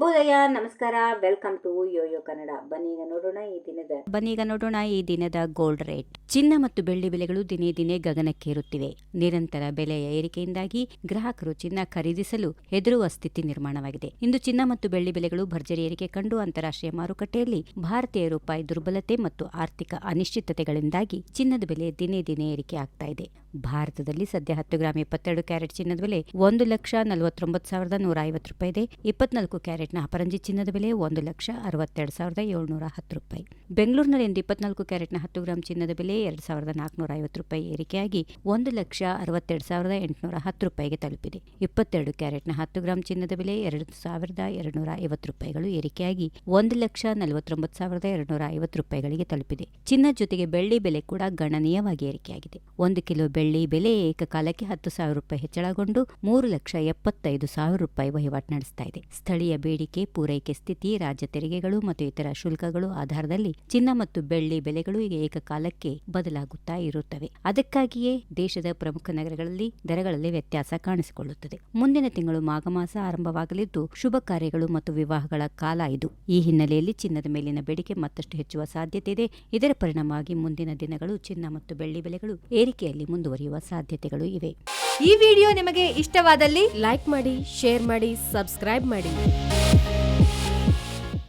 ಶುಭೋದಯ, ನಮಸ್ಕಾರ. Welcome to yoyo Kannada ಬನ್ನಿ ಈಗ ನೋಡೋಣ ಈ ದಿನದ ಬನ್ನೀಗ ನೋಡೋಣ ಈ ದಿನದ ಗೋಲ್ಡ್ ರೇಟ್ ಚಿನ್ನ ಮತ್ತು ಬೆಳ್ಳಿ ಬೆಲೆಗಳು ದಿನೇ ದಿನೇ ಗಗನಕ್ಕೇರುತ್ತಿವೆ. ನಿರಂತರ ಬೆಲೆಯ ಏರಿಕೆಯಿಂದಾಗಿ ಗ್ರಾಹಕರು ಚಿನ್ನ ಖರೀದಿಸಲು ಹೆದರುವ ಸ್ಥಿತಿ ನಿರ್ಮಾಣವಾಗಿದೆ. ಇಂದು ಚಿನ್ನ ಮತ್ತು ಬೆಳ್ಳಿ ಬೆಲೆಗಳು ಭರ್ಜರಿ ಏರಿಕೆ ಕಂಡು ಅಂತಾರಾಷ್ಟ್ರೀಯ ಮಾರುಕಟ್ಟೆಯಲ್ಲಿ ಭಾರತೀಯ ರೂಪಾಯಿ ದುರ್ಬಲತೆ ಮತ್ತು ಆರ್ಥಿಕ ಅನಿಶ್ಚಿತತೆಗಳಿಂದಾಗಿ ಚಿನ್ನದ ಬೆಲೆ ದಿನೇ ದಿನೇ ಏರಿಕೆ ಆಗ್ತಾ ಇದೆ. ಭಾರತದಲ್ಲಿ ಸದ್ಯ ಹತ್ತು ಗ್ರಾಂ ಇಪ್ಪತ್ತೆರಡು ಕ್ಯಾರೆಟ್ ಚಿನ್ನದ ಬೆಲೆ ಒಂದು ಲಕ್ಷ ನಲವತ್ತೊಂಬತ್ತು ಸಾವಿರದ ನೂರ ಐವತ್ತು ರೂಪಾಯಿ ಇದೆ. ಇಪ್ಪತ್ನಾಲ್ಕು ಕ್ಯಾರೆಟ್ನ ಅಪರಂಜಿ ಚಿನ್ನದ ಬೆಲೆ ಒಂದು ಲಕ್ಷ ಅರವತ್ತೆರಡು ಸಾವಿರದ ಏಳ್ನೂರ ಹತ್ತು ರೂಪಾಯಿ. ಬೆಂಗಳೂರಿನಲ್ಲಿ ಇಂದು ಇಪ್ಪತ್ನಾಲ್ಕು ಕ್ಯಾರೆಟ್ನ ಹತ್ತು ಗ್ರಾಂ ಚಿನ್ನದ ಬೆಲೆ ಎರಡು ಸಾವಿರದ ನಾಲ್ಕುನೂರ ಐವತ್ತು ರೂಪಾಯಿ ಏರಿಕೆಯಾಗಿ ಒಂದು ಲಕ್ಷ ಅರವತ್ತೆರಡು ಸಾವಿರದ ಎಂಟುನೂರ ಹತ್ತು ರೂಪಾಯಿಗೆ ತಲುಪಿದೆ. ಇಪ್ಪತ್ತೆರಡು ಕ್ಯಾರೆಟ್ನ ಹತ್ತು ಗ್ರಾಂ ಚಿನ್ನದ ಬೆಲೆ ಎರಡು ಸಾವಿರದ ಎರಡುನೂರ ಐವತ್ತು ರೂಪಾಯಿಗಳು ಏರಿಕೆಯಾಗಿ ಒಂದು ಲಕ್ಷ ನಲವತ್ತೊಂಬತ್ತು ಸಾವಿರದ ಎರಡುನೂರ ಐವತ್ತು ರೂಪಾಯಿಗಳಿಗೆ ತಲುಪಿದೆ. ಚಿನ್ನದ ಜೊತೆಗೆ ಬೆಳ್ಳಿ ಬೆಲೆ ಕೂಡ ಗಣನೀಯವಾಗಿ ಏರಿಕೆಯಾಗಿದೆ. ಒಂದು ಕಿಲೋ ಬೆಳ್ಳಿ ಬೆಲೆ ಏಕಕಾಲಕ್ಕೆ ಹತ್ತು ಸಾವಿರ ರೂಪಾಯಿ ಹೆಚ್ಚಳಗೊಂಡು ಮೂರು ಲಕ್ಷ ಎಪ್ಪತ್ತೈದು ಸಾವಿರ ರೂಪಾಯಿ ವಹಿವಾಟು ನಡೆಸ್ತಾ ಇದೆ. ಸ್ಥಳೀಯ ಬೇಡಿಕೆ, ಪೂರೈಕೆ ಸ್ಥಿತಿ, ರಾಜ್ಯ ತೆರಿಗೆಗಳು ಮತ್ತು ಇತರ ಶುಲ್ಕಗಳು ಆಧಾರದಲ್ಲಿ ಚಿನ್ನ ಮತ್ತು ಬೆಳ್ಳಿ ಬೆಲೆಗಳು ಈಗ ಏಕಕಾಲಕ್ಕೆ ಬದಲಾಗುತ್ತಾ ಇರುತ್ತವೆ. ಅದಕ್ಕಾಗಿಯೇ ದೇಶದ ಪ್ರಮುಖ ನಗರಗಳಲ್ಲಿ ದರಗಳಲ್ಲಿ ವ್ಯತ್ಯಾಸ ಕಾಣಿಸಿಕೊಳ್ಳುತ್ತದೆ. ಮುಂದಿನ ತಿಂಗಳು ಮಾಘಮಾಸ ಆರಂಭವಾಗಲಿದ್ದು ಶುಭ ಕಾರ್ಯಗಳು ಮತ್ತು ವಿವಾಹಗಳ ಕಾಲ ಇದು. ಈ ಹಿನ್ನೆಲೆಯಲ್ಲಿ ಚಿನ್ನದ ಮೇಲಿನ ಬೇಡಿಕೆ ಮತ್ತಷ್ಟು ಹೆಚ್ಚುವ ಸಾಧ್ಯತೆ ಇದೆ. ಇದರ ಪರಿಣಾಮವಾಗಿ ಮುಂದಿನ ದಿನಗಳು ಚಿನ್ನ ಮತ್ತು ಬೆಳ್ಳಿ ಬೆಲೆಗಳು ಏರಿಕೆಯಲ್ಲಿ ಮುಂದುವರಿಯುವ ಸಾಧ್ಯತೆಗಳು ಇವೆ. ಈ ವಿಡಿಯೋ ನಿಮಗೆ ಇಷ್ಟವಾದಲ್ಲಿ ಲೈಕ್ ಮಾಡಿ ಶೇರ್ ಮಾಡಿ ಸಬ್ಸ್ಕ್ರೈಬ್ ಮಾಡಿ.